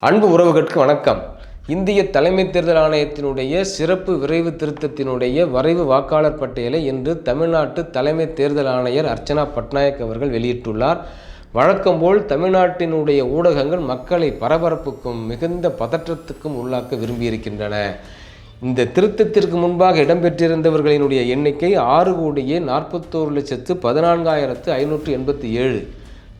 அன்பு உறவுகளுக்கு வணக்கம். இந்திய தலைமை தேர்தல் ஆணையத்தினுடைய சிறப்பு விரைவு திருத்தத்தினுடைய வரைவு வாக்காளர் பட்டியலை இன்று தமிழ்நாட்டு தலைமை தேர்தல் ஆணையர் அர்ச்சனா பட்நாயக் அவர்கள் வெளியிட்டுள்ளார். வழக்கம்போல் தமிழ்நாட்டினுடைய ஊடகங்கள் மக்களை பரபரப்புக்கும் மிகுந்த பதற்றத்துக்கும் உள்ளாக்க விரும்பியிருக்கின்றன. இந்த திருத்தத்திற்கு முன்பாக இடம்பெற்றிருந்தவர்களினுடைய எண்ணிக்கை ஆறு கோடியே நாற்பத்தோரு லட்சத்து பதினான்காயிரத்து ஐநூற்று எண்பத்தி ஏழு.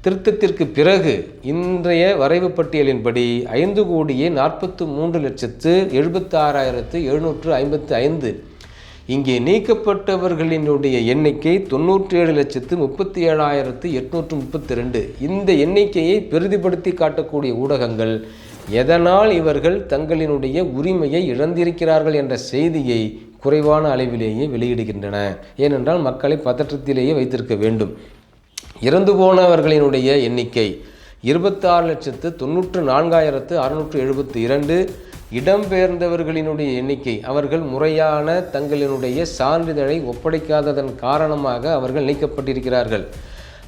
திருத்தத்திற்கு பிறகு இன்றைய வரைவு பட்டியலின்படி ஐந்து கோடியே நாற்பத்து மூன்று லட்சத்து எழுபத்தாறாயிரத்து எழுநூற்று ஐம்பத்து ஐந்து. இங்கே நீக்கப்பட்டவர்களினுடைய எண்ணிக்கை தொண்ணூற்றி ஏழு லட்சத்து முப்பத்தி ஏழாயிரத்து எட்நூற்று முப்பத்தி ரெண்டு. இந்த எண்ணிக்கையை பெரிதுபடுத்தி காட்டக்கூடிய ஊடகங்கள் எதனால் இவர்கள் தங்களினுடைய உரிமையை இழந்திருக்கிறார்கள் என்ற செய்தியை குறைவான அளவிலேயே வெளியிடுகின்றன. ஏனென்றால் மக்களை பதற்றத்திலேயே வைத்திருக்க வேண்டும். இறந்து போனவர்களினுடைய எண்ணிக்கை இருபத்தாறு லட்சத்து தொண்ணூற்று நான்காயிரத்து அறுநூற்று எழுபத்தி இரண்டு. இடம்பெயர்ந்தவர்களினுடைய எண்ணிக்கை அவர்கள் முறையான தங்களினுடைய சான்றிதழை ஒப்படைக்காததன் காரணமாக அவர்கள் நீக்கப்பட்டிருக்கிறார்கள்.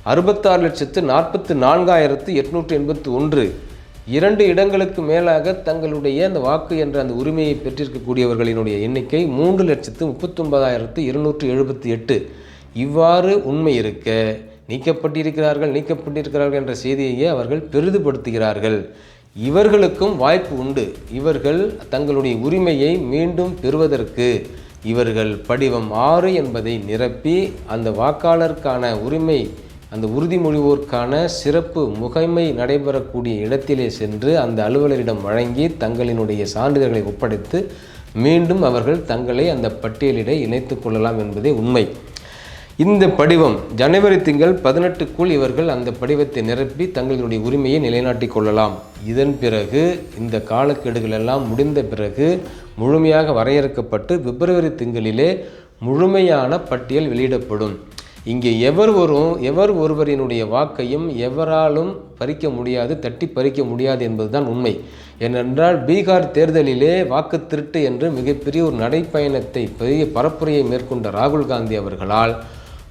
அறுபத்தாறு லட்சத்து நாற்பத்து நான்காயிரத்து எட்நூற்று எண்பத்து ஒன்று. இரண்டு இடங்களுக்கு மேலாக தங்களுடைய அந்த வாக்கு என்ற அந்த உரிமையை பெற்றிருக்கக்கூடியவர்களினுடைய எண்ணிக்கை மூன்று லட்சத்து முப்பத்தொன்பதாயிரத்து இருநூற்று எழுபத்தி எட்டு. இவ்வாறு உண்மை இருக்க நீக்கப்பட்டிருக்கிறார்கள் நீக்கப்பட்டிருக்கிறார்கள் என்ற செய்தியையே அவர்கள் பெரிதுபடுத்துகிறார்கள். இவர்களுக்கும் வாய்ப்பு உண்டு. இவர்கள் தங்களுடைய உரிமையை மீண்டும் பெறுவதற்கு இவர்கள் படிவம் ஆறு என்பதை நிரப்பி அந்த வாக்காளருக்கான உரிமை அந்த உறுதிமொழிவோருக்கான சிறப்பு முகைமை நடைபெறக்கூடிய இடத்திலே சென்று அந்த அலுவலரிடம் வழங்கி தங்களினுடைய சான்றிதழ்களை ஒப்படைத்து மீண்டும் அவர்கள் தங்களை அந்த பட்டியலிட இணைத்து கொள்ளலாம் என்பதே உண்மை. இந்த படிவம் ஜனவரி திங்கள் பதினெட்டுக்குள் இவர்கள் அந்த படிவத்தை நிரப்பி தங்களுடைய உரிமையை நிலைநாட்டிக் கொள்ளலாம். இதன் பிறகு இந்த காலக்கெடுகள் எல்லாம் முடிந்த பிறகு முழுமையாக வரையறுக்கப்பட்டு பிப்ரவரி திங்களிலே முழுமையான பட்டியல் வெளியிடப்படும். இங்கே எவர் வரும் எவர் ஒருவரினுடைய வாக்கையும் எவராலும் பறிக்க முடியாது தட்டி பறிக்க முடியாது என்பதுதான் உண்மை. ஏனென்றால் பீகார் தேர்தலிலே வாக்கு திருட்டு என்று மிகப்பெரிய ஒரு நடைப்பயணத்தை பெரிய பரப்புரையை மேற்கொண்ட ராகுல் காந்தி அவர்களால்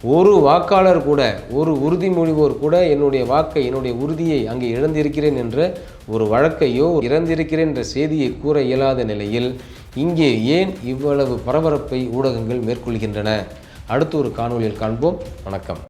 ஒரு வாக்காளர் கூட ஒரு உறுதிமொழிவோர் கூட என்னுடைய வாக்கை என்னுடைய உறுதியை அங்கே இழந்திருக்கிறேன் என்ற ஒரு வழக்கையோ இறந்திருக்கிறேன் என்ற செய்தியை கூற இயலாத நிலையில் இங்கே ஏன் இவ்வளவு பரபரப்பை ஊடகங்கள் மேற்கொள்கின்றன? அடுத்து ஒரு காணொலியில் காண்போம். வணக்கம்.